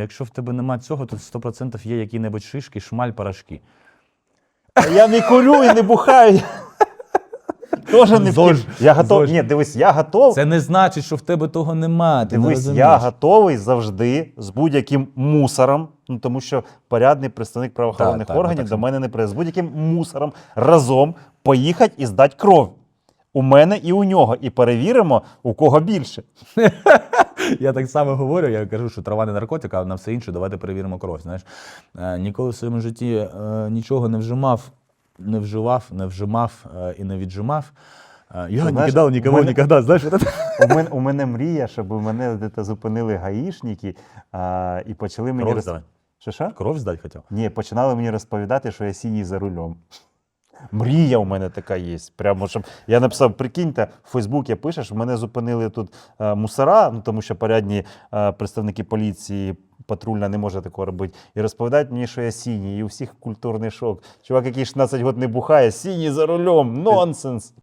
Якщо в тебе нема цього, то 100% є які-небудь шишки, шмаль, порошки. Я не курю і не бухаю. Тоже не Зож. втім. Я готов. Зож. Ні, дивись, я готов. Це не значить, що в тебе того нема. Ти не Дивись, розумієш. я готовий завжди з будь-яким мусором, ну тому що порядний представник правоохоронних Так, так, органів так до само. мене не прийде. З будь-яким мусором разом поїхати і здати кров. У мене і у нього. І перевіримо, у кого більше. Я так само говорю, я кажу, що трава не наркотик, а на все інше давайте перевіримо кров. Знаєш, Е, ніколи в своєму житті е, нічого не вжимав, не вживав, не вжимав е, і не віджимав. Я не кидав нікого мене- ніколи. Знаєш, У мене, у мене мрія, щоб мене десь зупинили гаїшники а, і почали мені кров роз- здавай. Що що? Кров здати хотів. Ні, починали мені розповідати, що я синій за рулем. Мрія у мене така є. Прямо щоб я написав: прикиньте, в Фейсбук я пишеш, мене зупинили тут е, мусора, ну тому що порядні е, представники поліції. Патрульна не може такого робити. І розповідають мені, що я сіній, і у всіх культурний шок. Чувак, який 16 років не бухає, сіній за рулем, нонсенс.